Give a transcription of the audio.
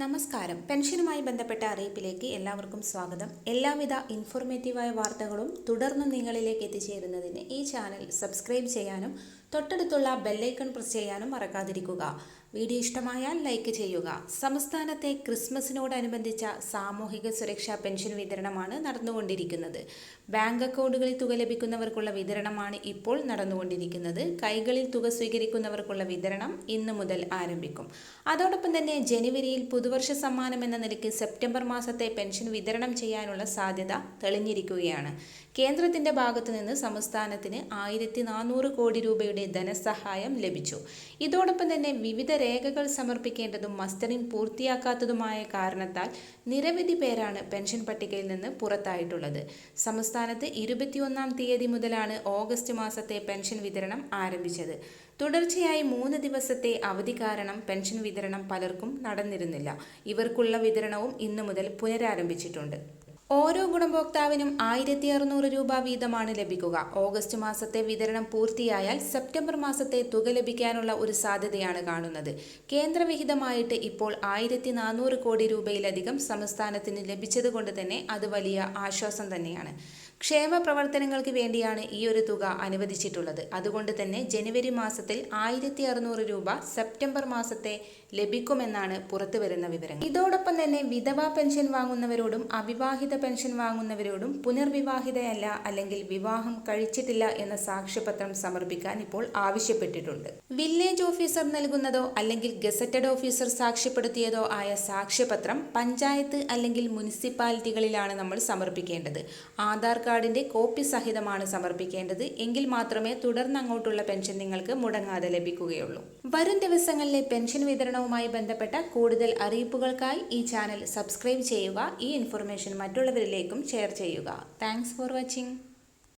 നമസ്കാരം. പെൻഷനുമായി ബന്ധപ്പെട്ട അറിയിപ്പിലേക്ക് എല്ലാവർക്കും സ്വാഗതം. എല്ലാവിധ ഇൻഫോർമേറ്റീവായ വാർത്തകളും തുടർന്നും നിങ്ങളിലേക്ക് എത്തിച്ചേരുന്നതിന് ഈ ചാനൽ സബ്സ്ക്രൈബ് ചെയ്യാനും തൊട്ടടുത്തുള്ള ബെല്ലൈക്കൺ പ്രസ് ചെയ്യാനും മറക്കാതിരിക്കുക. വീഡിയോ ഇഷ്ടമായാൽ ലൈക്ക് ചെയ്യുക. സംസ്ഥാനത്തെ ക്രിസ്മസിനോടനുബന്ധിച്ച സാമൂഹിക സുരക്ഷാ പെൻഷൻ വിതരണമാണ് നടന്നുകൊണ്ടിരിക്കുന്നത്. ബാങ്ക് അക്കൗണ്ടുകളിൽ തുക ലഭിക്കുന്നവർക്കുള്ള വിതരണമാണ് ഇപ്പോൾ നടന്നുകൊണ്ടിരിക്കുന്നത്. കൈകളിൽ തുക സ്വീകരിക്കുന്നവർക്കുള്ള വിതരണം ഇന്നു മുതൽ ആരംഭിക്കും. അതോടൊപ്പം തന്നെ ജനുവരിയിൽ പുതുവർഷ സമ്മാനം എന്ന നിലയ്ക്ക് സെപ്റ്റംബർ മാസത്തെ പെൻഷൻ വിതരണം ചെയ്യാനുള്ള സാധ്യത തെളിഞ്ഞിരിക്കുകയാണ്. കേന്ദ്രത്തിന്റെ ഭാഗത്തു നിന്ന് സംസ്ഥാനത്തിന് ആയിരത്തി കോടി രൂപയുടെ ധനസഹായം ലഭിച്ചു. ഇതോടൊപ്പം തന്നെ വിവിധ രേഖകൾ സമർപ്പിക്കേണ്ടതും മസ്റ്ററിംഗ് പൂർത്തിയാക്കാത്തതുമായ കാരണത്താൽ നിരവധി പേരാണ് പെൻഷൻ പട്ടികയിൽ നിന്ന് പുറത്തായിട്ടുള്ളത്. സംസ്ഥാനത്ത് ഇരുപത്തിയൊന്നാം തീയതി മുതലാണ് ഓഗസ്റ്റ് മാസത്തെ പെൻഷൻ വിതരണം ആരംഭിച്ചത്. തുടർച്ചയായി മൂന്ന് ദിവസത്തെ അവധി കാരണം പെൻഷൻ വിതരണം പലർക്കും നടന്നിരുന്നില്ല. ഇവർക്കുള്ള വിതരണവും ഇന്നു മുതൽ പുനരാരംഭിച്ചിട്ടുണ്ട്. ഓരോ ഗുണഭോക്താവിനും ആയിരത്തി അറുന്നൂറ് രൂപ വീതമാണ് ലഭിക്കുക. ഓഗസ്റ്റ് മാസത്തെ വിതരണം പൂർത്തിയായാൽ സെപ്റ്റംബർ മാസത്തെ തുക ലഭിക്കാനുള്ള ഒരു സാധ്യതയാണ് കാണുന്നത്. കേന്ദ്രവിഹിതമായിട്ട് ഇപ്പോൾ ആയിരത്തി നാനൂറ് കോടി രൂപയിലധികം സംസ്ഥാനത്തിന് ലഭിച്ചതുകൊണ്ട് തന്നെ അത് വലിയ ആശ്വാസം തന്നെയാണ്. ക്ഷേമ പ്രവർത്തനങ്ങൾക്ക് വേണ്ടിയാണ് ഈ ഒരു തുക അനുവദിച്ചിട്ടുള്ളത്. അതുകൊണ്ട് തന്നെ ജനുവരി മാസത്തിൽ ആയിരത്തി അറുന്നൂറ് രൂപ സെപ്റ്റംബർ മാസത്തെ ലഭിക്കുമെന്നാണ് പുറത്തു വരുന്ന വിവരങ്ങൾ. ഇതോടൊപ്പം തന്നെ വിധവാ പെൻഷൻ വാങ്ങുന്നവരോടും അവിവാഹിത പെൻഷൻ വാങ്ങുന്നവരോടും പുനർവിവാഹിതയല്ല അല്ലെങ്കിൽ വിവാഹം കഴിച്ചിട്ടില്ല എന്ന സാക്ഷ്യപത്രം സമർപ്പിക്കാൻ ഇപ്പോൾ ആവശ്യപ്പെട്ടിട്ടുണ്ട്. വില്ലേജ് ഓഫീസർ നൽകുന്നതോ അല്ലെങ്കിൽ ഗസറ്റഡ് ഓഫീസർ സാക്ഷ്യപ്പെടുത്തിയതോ ആയ സാക്ഷ്യപത്രം പഞ്ചായത്ത് അല്ലെങ്കിൽ മുനിസിപ്പാലിറ്റികളിലാണ് നമ്മൾ സമർപ്പിക്കേണ്ടത്. ആധാർ കാർഡിന്റെ കോപ്പി സഹിതമാണ് സമർപ്പിക്കേണ്ടത്. എങ്കിൽ മാത്രമേ തുടർന്ന് അങ്ങോട്ടുള്ള പെൻഷൻ നിങ്ങൾക്ക് മുടങ്ങാതെ ലഭിക്കുകയുള്ളൂ. വരും ദിവസങ്ങളിലെ പെൻഷൻ വിതരണവുമായി ബന്ധപ്പെട്ട കൂടുതൽ അറിയിപ്പുകൾക്കായി ഈ ചാനൽ സബ്സ്ക്രൈബ് ചെയ്യുക. ഈ ഇൻഫർമേഷൻ മറ്റുള്ളവരിലേക്കും ഷെയർ ചെയ്യുക. Thanks for watching.